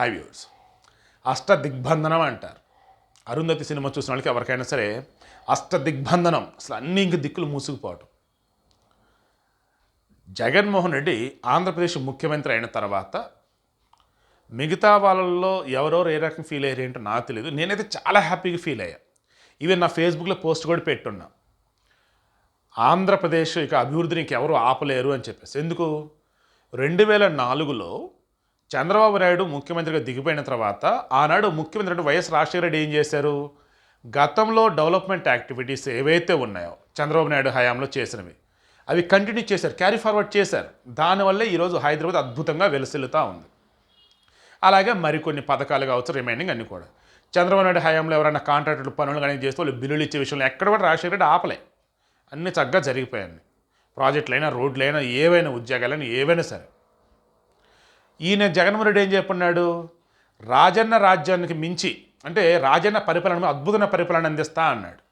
High viewers అష్ట దిగ్బంధనం అంటారు. Arundhati cinema చూసిన వాళ్ళకి ఎవరికైనా సరే అష్ట దిగ్బంధనం అసలు అన్ని ఇంక దిక్కులు మూసుకుపోవటం. జగన్మోహన్ రెడ్డి ఆంధ్రప్రదేశ్ ముఖ్యమంత్రి అయిన తర్వాత మిగతా వాళ్ళల్లో ఎవరెవరు ఏ రకం ఫీల్ అయ్యారు ఏంటో నాకు తెలియదు నేనైతే చాలా హ్యాపీగా ఫీల్ అయ్యా. ఈవెన్ నా ఫేస్బుక్లో పోస్ట్ కూడా పెట్టున్నా. ఆంధ్రప్రదేశ్ ఇక అభివృద్ధిని ఇంకెవరు ఆపలేరు అని చెప్పేసి. ఎందుకు? రెండు వేల నాలుగులో చంద్రబాబు నాయుడు ముఖ్యమంత్రిగా దిగిపోయిన తర్వాత ఆనాడు ముఖ్యమంత్రి వైఎస్ రాజశేఖర రెడ్డి ఏం చేశారు? గతంలో డెవలప్మెంట్ యాక్టివిటీస్ ఏవైతే ఉన్నాయో చంద్రబాబు నాయుడు హయాంలో చేసినవి అవి కంటిన్యూ చేశారు క్యారీ ఫార్వర్డ్ చేశారు. దానివల్లే ఈరోజు హైదరాబాద్ అద్భుతంగా వెలసిల్లుతూ ఉంది. అలాగే మరికొన్ని పథకాలు కావచ్చు రిమైనింగ్ అన్నీ కూడా. చంద్రబాబు నాయుడు హయాంలో ఎవరైనా కాంట్రాక్టులు పనులు కానీ చేస్తే వాళ్ళు బిల్లులు ఇచ్చే విషయంలో ఎక్కడ కూడా రాజశేఖర రెడ్డి ఆపలే. అన్నీ చక్కగా జరిగిపోయాయి ప్రాజెక్టులైనా రోడ్లైనా ఏవైనా ఉద్యోగాలైనా ఏవైనా సరే. ఈయన జగన్మోహన్ రెడ్డి ఏం చెప్పన్నాడు? రాజన్న రాజ్యానికి మించి అంటే రాజన్న పరిపాలన అద్భుతమైన పరిపాలన అందిస్తా అన్నాడు.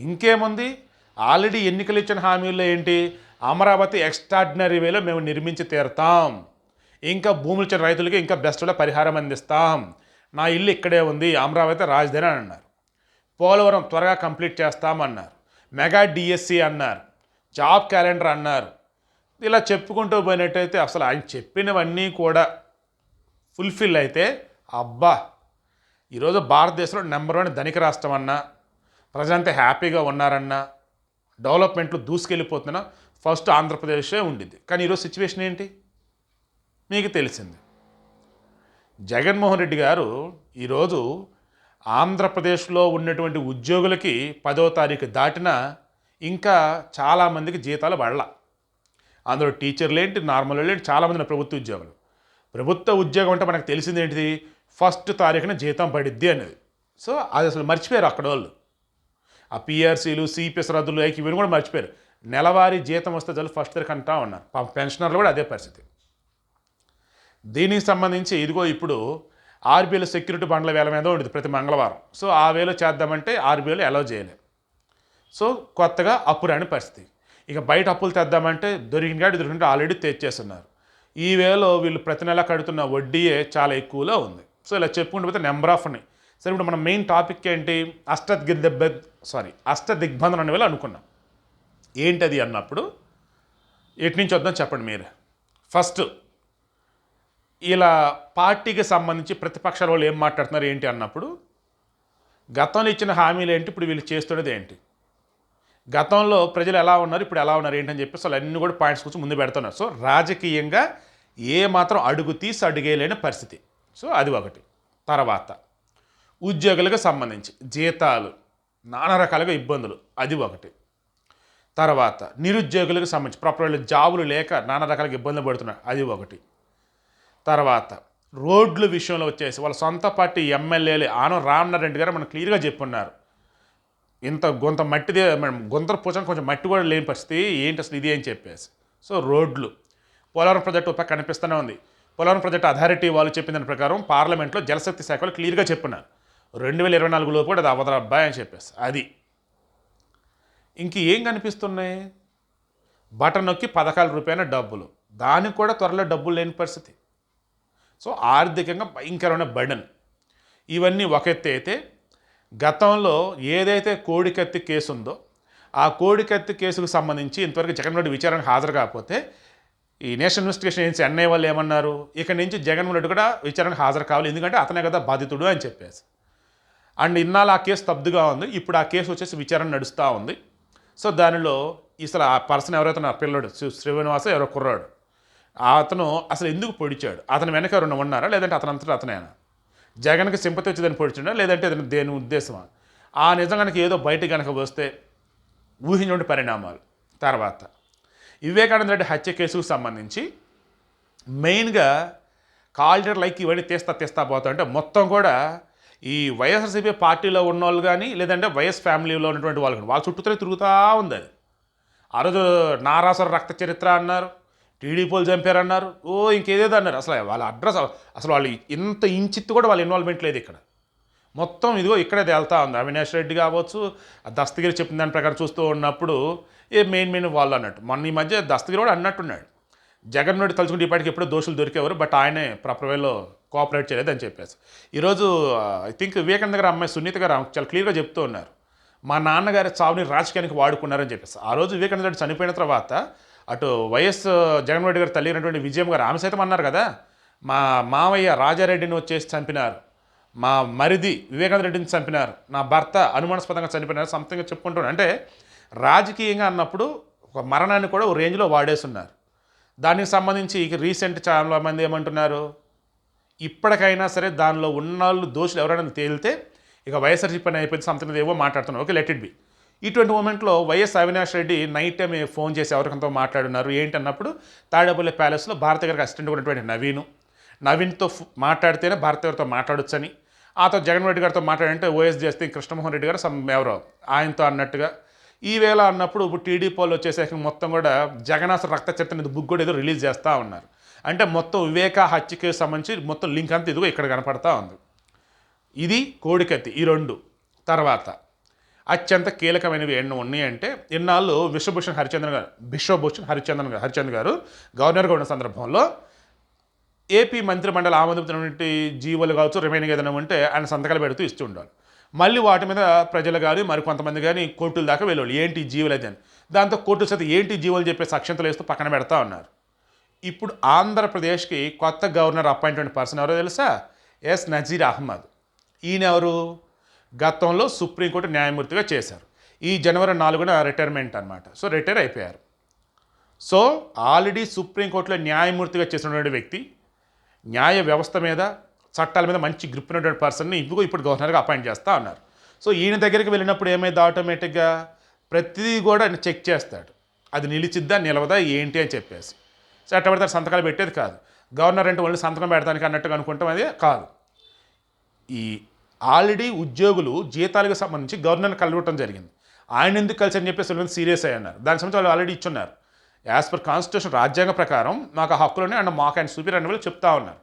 ఇంకేముంది? ఆల్రెడీ ఎన్నికలు ఇచ్చిన హామీల్లో ఏంటి? అమరావతి ఎక్స్ట్రాడినరీ వేలో మేము నిర్మించి తీరుతాం. ఇంకా భూములు ఇచ్చిన రైతులకి ఇంకా బెస్ట్లో పరిహారం అందిస్తాం. నా ఇల్లు ఇక్కడే ఉంది అమరావతి రాజధాని అని అన్నారు. పోలవరం త్వరగా కంప్లీట్ చేస్తామన్నారు మెగా డిఎస్సి అన్నారు. జాబ్ క్యాలెండర్ అన్నారు. ఇలా చెప్పుకుంటూ పోయినట్టయితే అసలు ఆయన చెప్పినవన్నీ కూడా ఫుల్ఫిల్ అయితే అబ్బా! ఈరోజు భారతదేశంలో నెంబర్ వన్ ధనిక రాష్ట్రం అన్నా ప్రజలంతా హ్యాపీగా ఉన్నారన్నా డెవలప్మెంట్లు దూసుకెళ్ళిపోతున్నా ఫస్ట్ ఆంధ్రప్రదేశే ఉండింది కానీ ఈరోజు సిచ్యువేషన్ ఏంటి? మీకు తెలిసింది. జగన్మోహన్ రెడ్డి గారు ఈరోజు ఆంధ్రప్రదేశ్లో ఉన్నటువంటి ఉద్యోగులకి పదో తారీఖు దాటినా ఇంకా చాలామందికి జీతాలు పడలా. అందులో టీచర్లు ఏంటి? నార్మల్ ఏంటి? చాలామంది ప్రభుత్వ ఉద్యోగులు. ప్రభుత్వ ఉద్యోగం అంటే మనకు తెలిసింది ఏంటిది? ఫస్ట్ తారీఖున జీతం పడిద్ది అనేది సో అది అసలు మర్చిపోయారు అక్కడ వాళ్ళు. ఆ పిఆర్సీలు సిపిఎస్ రద్దులు ఐకి ఇవన్నీ కూడా మర్చిపోయారు. నెలవారీ జీతం వస్తే చాలు ఫస్ట్ తారీఖు అంటా ఉన్నారు. పెన్షనర్లు కూడా అదే పరిస్థితి. దీనికి సంబంధించి ఇదిగో ఇప్పుడు ఆర్బీఐలో సెక్యూరిటీ బండ్ల వేల మీద ఉండేది ప్రతి మంగళవారం. సో ఆ వేలో చేద్దామంటే ఆర్బీఐలో అలౌ చేయలేదు సో కొత్తగా అప్పురాని పరిస్థితి. ఇక బయట అప్పులు తెద్దామంటే దొరికిన కాడి దొరికినట్టు ఆల్రెడీ తెచ్చేస్తున్నారు. ఈ వేలో వీళ్ళు ప్రతి నెల కడుతున్న వడ్డీయే చాలా ఎక్కువలో ఉంది. సో ఇలా చెప్పుకుంటూ పోతే నెంబర్ ఆఫ్ ఉన్నాయి. సరే ఇప్పుడు మన మెయిన్ టాపిక్ ఏంటి? అష్ట దిగ్దెబ్బ సారీ అష్ట దిగ్బంధన అనే వేళ అనుకున్నాం. ఏంటది అన్నప్పుడు? ఎటు నుంచి వద్దాం చెప్పండి మీరు. ఫస్ట్ ఇలా పార్టీకి సంబంధించి ప్రతిపక్షాల వాళ్ళు ఏం మాట్లాడుతున్నారు ఏంటి అన్నప్పుడు? గతంలో ఇచ్చిన హామీలు ఏంటి? ఇప్పుడు వీళ్ళు చేస్తున్నది ఏంటి? గతంలో ప్రజలు ఎలా ఉన్నారు ఇప్పుడు ఎలా ఉన్నారు ఏంటని చెప్పేసి వాళ్ళు అన్ని కూడా పాయింట్స్ కూర్చొని ముందు పెడుతున్నారు. సో రాజకీయంగా ఏ మాత్రం అడుగు తీసి అడుగేయలేని పరిస్థితి. సో అది ఒకటి. తర్వాత ఉద్యోగులకు సంబంధించి జీతాలు నానా రకాలుగా ఇబ్బందులు. అది ఒకటి. తర్వాత నిరుద్యోగులకు సంబంధించి ప్రాపర్ జాబులు లేక నానా రకాలుగా ఇబ్బందులు పడుతున్నారు. అది ఒకటి. తర్వాత రోడ్ల విషయంలో వచ్చేసి వాళ్ళ సొంత పార్టీ ఎమ్మెల్యేలు ఆనం రామనారెడ్డి గారు మనం క్లియర్గా చెప్పున్నారు. ఇంత గొంత మట్టిదే మేడం గొంతర పూచని కొంచెం మట్టి కూడా లేని పరిస్థితి. ఏంటి అసలు ఇది అని చెప్పేసి. సో రోడ్లు. పోలవరం ప్రాజెక్టు ఒక పక్క కనిపిస్తూనే ఉంది. పోలవరం ప్రాజెక్టు అథారిటీ వాళ్ళు చెప్పిన దాని ప్రకారం పార్లమెంట్లో జలశక్తి శాఖలో క్లియర్గా చెప్పినారు. రెండు వేల ఇరవై నాలుగులో కూడా అది అవదర అబ్బాయి అని చెప్పేసి. అది. ఇంక ఏం కనిపిస్తున్నాయి? బటన్ నొక్కి పథకాల రూపాయల డబ్బులు. దానికి కూడా త్వరలో డబ్బులు లేని పరిస్థితి. సో ఆర్థికంగా భయంకరమైన బర్డన్. ఇవన్నీ ఒక ఎత్తి అయితే గతంలో ఏదైతే కోడికత్తి కేసు ఉందో ఆ కోడికత్తి కేసుకు సంబంధించి ఇంతవరకు జగన్మోహన్ రెడ్డి విచారణకు హాజరు కాకపోతే ఈ నేషనల్ ఇన్వెస్టిగేషన్ ఏజెన్సీ ఎన్ఐ వాళ్ళు ఏమన్నారు? ఇక్కడి నుంచి జగన్మోహన్ రెడ్డి కూడా విచారణకు హాజరు కావాలి. ఎందుకంటే అతనే కదా బాధితుడు అని చెప్పేసి. అండ్ ఇన్నాళ్ళు ఆ కేసు తప్పుగా ఉంది. ఇప్పుడు ఆ కేసు వచ్చేసి విచారణ నడుస్తూ ఉంది. సో దానిలో అసలు ఆ పర్సన్ ఎవరైతే నా పిల్లడు శ్రీ- శ్రీనివాస ఎవరో కుర్రాడు అతను అసలు ఎందుకు పొడిచాడు? అతని వెనక ఎవరైనా ఉన్నారా? లేదంటే అతనంతటా అతనేనా? జగన్కి సింపతి వచ్చేదని పొడిచిండా? లేదంటే దేని ఉద్దేశమా? ఆ నిజంగానికి ఏదో బయట కనుక వస్తే ఊహించే పరిణామాలు. తర్వాత వివేకానంద రెడ్డి హత్య కేసుకు సంబంధించి మెయిన్గా కాల్టర్ లైక్ ఇవన్నీ తీస్తా తీస్తా పోతా అంటే మొత్తం కూడా ఈ వైఎస్ఆర్సీపీ పార్టీలో ఉన్న వాళ్ళు కానీ లేదంటే వైఎస్ ఫ్యామిలీలో ఉన్నటువంటి వాళ్ళు కానీ వాళ్ళ చుట్టూతో తిరుగుతూ ఉంది అది. ఆ రోజు నారాసుర రక్త చరిత్ర అన్నారు. టీడీపీలు చంపారన్నారు. ఓ ఇంకేదేదో అన్నారు. అసలు వాళ్ళ అడ్రస్ అసలు వాళ్ళు ఇంత ఇంచిత్తు కూడా వాళ్ళ ఇన్వాల్వ్మెంట్ లేదు ఇక్కడ. మొత్తం ఇదిగో ఇక్కడే తేలుతా ఉంది. అవినాష్ రెడ్డి కావచ్చు ఆ దస్తగిరి చెప్పిన దాని ప్రకారం చూస్తూ ఉన్నప్పుడు ఏ మెయిన్ మెయిన్ వాళ్ళు అన్నట్టు. మొన్న ఈ మధ్య దస్తగిరి కూడా అన్నట్టున్నాడు. జగన్ రెడ్డి తలుచుకుంటే ఇప్పటికి ఎప్పుడో దోషులు దొరికేవారు బట్ ఆయనే ప్రాపర్ వేలో కోఆపరేట్ చేయలేదు అని చెప్పేసి. ఈరోజు ఐ థింక్ వివేకానంద గారు అమ్మాయి సునీత గారు చాలా క్లియర్గా చెప్తూ ఉన్నారు. మా నాన్నగారి చావుని రాజకీయానికి వాడుకున్నారని చెప్పేసి. ఆ రోజు వివేకానంద రెడ్డి చనిపోయిన తర్వాత అటు వైఎస్ జగన్మోహన్ రెడ్డి గారు తల్లి అయినటువంటి విజయం గారు ఆమె సైతం అన్నారు కదా మా మావయ్య రాజారెడ్డిని వచ్చేసి చంపినారు మా మరిది వివేకానంద రెడ్డిని చంపినారు నా భర్త అనుమానాస్పదంగా చనిపోయినారు సంథింగ్ చెప్పుకుంటున్నాను. అంటే రాజకీయంగా అన్నప్పుడు ఒక మరణాన్ని కూడా ఓ రేంజ్లో వాడేస్తున్నారు. దానికి సంబంధించి రీసెంట్ చాలా మంది ఏమంటున్నారు ఇప్పటికైనా సరే దానిలో ఉన్న వాళ్ళు దోషులు ఎవరైనా తేలితే ఇక వైఎస్ఆర్సీపీ పని అయిపోయింది సంథింగ్ ఏవో మాట్లాడుతున్నారు. ఓకే లెట్ ఇట్ బి ఇటువంటి మూమెంట్లో YS Avinash Reddy night time phone చేసి ఎవరికంతో మాట్లాడున్నారు? ఏంటన్నప్పుడు తాడేపల్లి ప్యాలెస్లో భారత గారికి అసిస్టెంట్ ఉన్నటువంటి నవీను. నవీన్తో మాట్లాడితేనే భారత గారితో మాట్లాడొచ్చని. ఆతో జగన్ రెడ్డి గారితో మాట్లాడంటే ఓఎస్ చేస్తే కృష్ణమోహన్ రెడ్డి గారు సమ్ ఎవరో ఆయనతో అన్నట్టుగా. ఈ వేళ అన్నప్పుడు ఇప్పుడు టీడీపీ వాళ్ళు వచ్చేసరికి మొత్తం కూడా జగనాస రక్త చరిత్ర బుక్ కూడా ఏదో రిలీజ్ చేస్తూ ఉన్నారు. అంటే మొత్తం వివేక హత్యకి సంబంధించి మొత్తం లింక్ అంతా ఇదిగో ఇక్కడ కనపడతా ఉంది. ఇది కోడికత్తి ఈ రెండు. తర్వాత అత్యంత కీలకమైనవి ఎన్ని ఉన్నాయంటే ఇన్నాళ్ళు విశ్వభూషణ్ హరిచంద్రన్ గారు విశ్వభూషణ్ హరిచంద్రన్ గారు హరిచంద్ర గారు గవర్నర్గా ఉన్న సందర్భంలో ఏపీ మంత్రిమండలి ఆమోదించినటువంటి జీవోలు కావచ్చు రిమైనింగ్ ఏదైనా ఉంటే ఆయన సంతకాలు పెడుతూ ఇస్తూ ఉండాలి మళ్ళీ వాటి మీద ప్రజలు కానీ మరి కొంతమంది కానీ కోర్టుల దాకా వెళ్ళేవాళ్ళు. ఏంటి జీవులు అయితే అని. దాంతో కోర్టు సైతం ఏంటి జీవులు చెప్పే అక్షంతలు వేస్తూ పక్కన పెడతా ఉన్నారు. ఇప్పుడు ఆంధ్రప్రదేశ్కి కొత్త గవర్నర్ అపాయింట్మెంట్ పర్సన్ ఎవరో తెలుసా? ఎస్ నజీర్ అహ్మద్. ఈయన ఎవరు గతంలో సుప్రీంకోర్టు న్యాయమూర్తిగా చేశారు. ఈ జనవరి నాలుగున రిటైర్మెంట్ అనమాట సో రిటైర్ అయిపోయారు. సో ఆల్రెడీ సుప్రీంకోర్టులో న్యాయమూర్తిగా చేసినటువంటి వ్యక్తి న్యాయ వ్యవస్థ మీద చట్టాల మీద మంచి గ్రిప్ ఉన్నటువంటి పర్సన్ని ఇందుకు ఇప్పుడు గవర్నర్గా అపాయింట్ చేస్తా ఉన్నారు సో ఈయన దగ్గరికి వెళ్ళినప్పుడు ఏమైంది? ఆటోమేటిక్గా ప్రతిదీ కూడా చెక్ చేస్తాడు. అది నిలిచిద్దా నిలవదా ఏంటి అని చెప్పేసి. సో అట్ట సంతకాలు పెట్టేది కాదు. గవర్నర్ అంటే ఓన్లీ సంతకం పెడతానికి అన్నట్టుగా అనుకుంటాం అది కాదు. ఈ ఆల్రెడీ ఉద్యోగులు జీతాలకు సంబంధించి గవర్నర్ని కలవటం జరిగింది. ఆయన ఎందుకు కలిసి అని చెప్పేసి వాళ్ళు సీరియస్ అయ్యన్నారు దానికి సంబంధించి వాళ్ళు ఆల్రెడీ ఇచ్చున్నారు. యాజ్ పర్ కాన్స్టిట్యూషన్ రాజ్యాంగ ప్రకారం మాకు ఆ హక్కులని అండ్ మాకు ఆయన సుపీరియర్ అనే వాళ్ళు చెప్తా ఉన్నారు.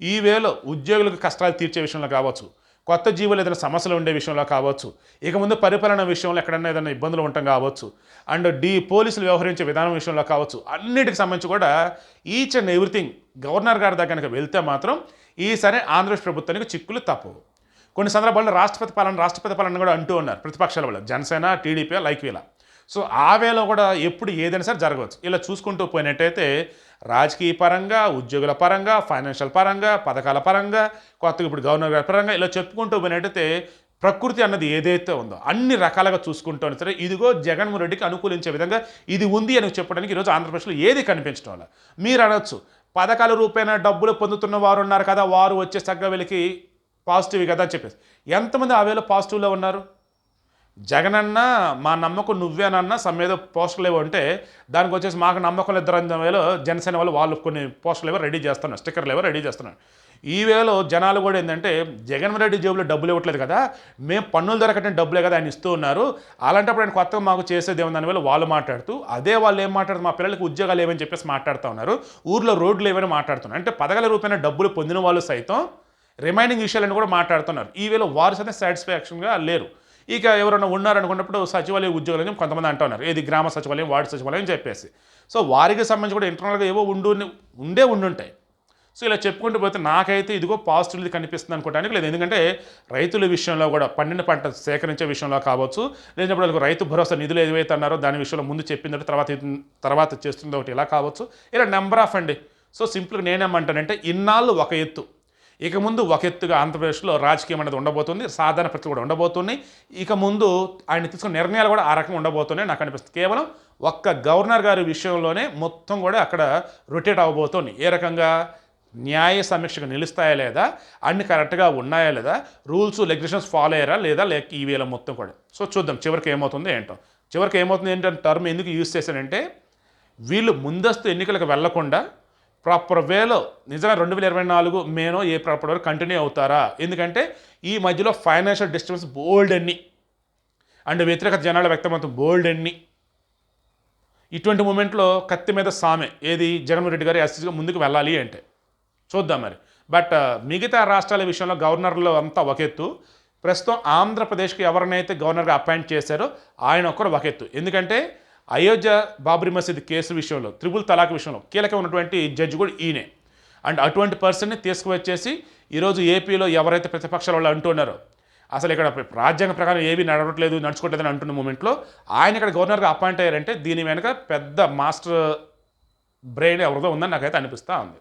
ఈ వేలో ఉద్యోగులకు కష్టాలు తీర్చే విషయంలో కావచ్చు కొత్త జీవులు ఏదైనా సమస్యలు ఉండే విషయంలో కావచ్చు ఇక ముందు పరిపాలన విషయంలో ఎక్కడైనా ఏదైనా ఇబ్బందులు ఉండటం కావచ్చు అండ్ డి పోలీసులు వ్యవహరించే విధానం విషయంలో కావచ్చు అన్నిటికి సంబంధించి కూడా ఈచ్ అండ్ ఎవ్రీథింగ్ గవర్నర్ గారి దగ్గర వెళ్తే మాత్రం ఈసారి ఆంధ్రప్రదేశ్ ప్రభుత్వానికి చిక్కులు తప్పవు. కొన్ని సందర్భాల్లో రాష్ట్రపతి పాలన రాష్ట్రపతి పాలన కూడా అంటూ ఉన్నారు. ప్రతిపక్షాల వల్ల. జనసేన టీడీపీ లైక్ వీళ్ళ సో ఆ వేలో కూడా ఎప్పుడు ఏదైనా సరే జరగవచ్చు. ఇలా చూసుకుంటూ పోయినట్టయితే రాజకీయ పరంగా ఉద్యోగుల పరంగా ఫైనాన్షియల్ పరంగా పథకాల పరంగా కొత్తగా ఇప్పుడు గవర్నర్ గారి పరంగా ఇలా చెప్పుకుంటూ పోయినట్టయితే ప్రకృతి అన్నది ఏదైతే ఉందో అన్ని రకాలుగా చూసుకుంటూ సరే ఇదిగో జగన్మోహన్ రెడ్డికి అనుకూలించే విధంగా ఇది ఉంది అని చెప్పడానికి ఈరోజు ఆంధ్రప్రదేశ్లో ఏది కనిపించడం వల్ల. మీరు అనొచ్చు పథకాల రూపేణ డబ్బులు పొందుతున్న వారు ఉన్నారు కదా వారు వచ్చే సగ్గ వెలికి పాజిటివ్ కదా అని చెప్పేసి. ఎంతమంది ఆ వేళ పాజిటివ్లో ఉన్నారు? జగనన్న మా నమ్మకం నువ్వేనన్న సమ్ ఏదో పోస్టర్లు ఏవో ఉంటే దానికి వచ్చేసి మాకు నమ్మకం ఇద్దరు వేలో జనసేన వాళ్ళు వాళ్ళు కొన్ని పోస్టర్లు ఏవో రెడీ చేస్తున్నారు స్టిక్కర్లు ఏవో రెడీ చేస్తున్నారు. ఈ వేలో జనాలు కూడా ఏంటంటే జగన్మోహన్ రెడ్డి జేబులో డబ్బులు ఇవ్వట్లేదు కదా మేము పన్నులు దొరకటం డబ్బులే కదా ఆయన ఇస్తూ ఉన్నారు. అలాంటప్పుడు ఆయన కొత్తగా మాకు చేసేది ఏమని వేళ వాళ్ళు మాట్లాడుతూ అదే వాళ్ళు ఏం మాట్లాడుతూ మా పిల్లలకి ఉద్యోగాలు ఏమని చెప్పేసి మాట్లాడుతూ ఉన్నారు. ఊర్లో రోడ్లు ఏమైనా మాట్లాడుతున్నారు. అంటే పదగల రూపాయల డబ్బులు పొందిన వాళ్ళు సైతం రిమైనింగ్ విషయాలను కూడా మాట్లాడుతున్నారు. ఈ వేళ వారు సైతం సాటిస్ఫాక్షన్గా లేరు. ఇక ఎవరైనా ఉన్నారనుకున్నప్పుడు సచివాలయ ఉద్యోగులని కొంతమంది అంటున్నారు ఏది గ్రామ సచివాలయం వార్డు సచివాలయం చెప్పేసి. సో వారికి సంబంధించి కూడా ఇంటర్నల్గా ఏవో ఉండు ఉండే ఉండుంటాయి. సో ఇలా చెప్పుకుంటూ పోతే నాకైతే ఇదిగో పాజిటివ్ కనిపిస్తుంది అనుకోవడానికి లేదు. ఎందుకంటే రైతుల విషయంలో కూడా పండిన పంట సేకరించే విషయంలో కావచ్చు లేనప్పుడు రైతు భరోసా నిధులు ఏవైతే అన్నారో దాని విషయంలో ముందు చెప్పిన తర్వాత తర్వాత చేస్తుంది ఒకటి ఇలా కావచ్చు. ఇలా నెంబర్ ఆఫ్ అండి. సో సింపుల్గా నేనేమంటానంటే ఇన్నాళ్ళు ఒక ఎత్తు. ఇక ముందు ఒక ఎత్తుగా ఆంధ్రప్రదేశ్లో రాజకీయం అనేది ఉండబోతుంది సాధారణ ప్రజలు కూడా ఉండబోతున్నాయి. ఇక ముందు ఆయన తీసుకున్న నిర్ణయాలు కూడా ఆ రకంగా ఉండబోతున్నాయి నాకు అనిపిస్తుంది. కేవలం ఒక్క గవర్నర్ గారి విషయంలోనే మొత్తం కూడా అక్కడ రొటేట్ అవ్వబోతుంది ఏ రకంగా? న్యాయ సమీక్షగా నిలుస్తాయా లేదా? అన్ని కరెక్ట్గా ఉన్నాయా లేదా? రూల్స్ రెగ్యులేషన్స్ ఫాలో అయ్యారా లేదా? లేక ఈవీఎల మొత్తం కూడా? సో చూద్దాం. చివరికి ఏమవుతుందో ఏంటో. చివరికి ఏమవుతుంది ఏంటంటే టర్మ్ ఎందుకు యూజ్ చేశానంటే వీళ్ళు ముందస్తు ఎన్నికలకు వెళ్ళకుండా ప్రాపర్ వేలో నిజంగా రెండు వేల ఇరవై నాలుగు మేనో ఏ ప్రాపర్ వరకు కంటిన్యూ అవుతారా? ఎందుకంటే ఈ మధ్యలో ఫైనాన్షియల్ డిస్టర్బెన్స్ బోల్డ్ అన్ని అండ్ వ్యతిరేక జనాల వ్యక్తమవుతాం బోల్డ్ అన్ని ఇటువంటి మూమెంట్లో కత్తి మీద సామె ఏది జగన్మోహన్ రెడ్డి గారు ఎస్సీగా ముందుకు వెళ్ళాలి అంటే. చూద్దాం మరి. బట్ మిగతా రాష్ట్రాల విషయంలో గవర్నర్లు అంతా ఒక ఎత్తు ప్రస్తుతం ఆంధ్రప్రదేశ్కి ఎవరినైతే గవర్నర్గా అపాయింట్ చేశారో ఆయన ఒక్కరు ఒకెత్తు. ఎందుకంటే అయోధ్య బాబ్రీ మసీద్ కేసు విషయంలో త్రిబుల్ తలాక్ విషయంలో కీలకం ఉన్నటువంటి జడ్జి కూడా ఈయనే. అండ్ అటువంటి పర్సన్ని తీసుకువచ్చేసి ఈరోజు ఏపీలో ఎవరైతే ప్రతిపక్షాల వాళ్ళు అంటున్నారో అసలు ఇక్కడ రాజ్యాంగ ప్రకారం ఏవి నడవట్లేదు నడుచుకోవట్లేదని అంటున్న మూమెంట్లో ఆయన ఇక్కడ గవర్నర్గా అపాయింట్ అయ్యారంటే దీని వెనక పెద్ద మాస్టర్ బ్రెయిన్ ఎవరిదో ఉందని నాకైతే అనిపిస్తూ ఉంది.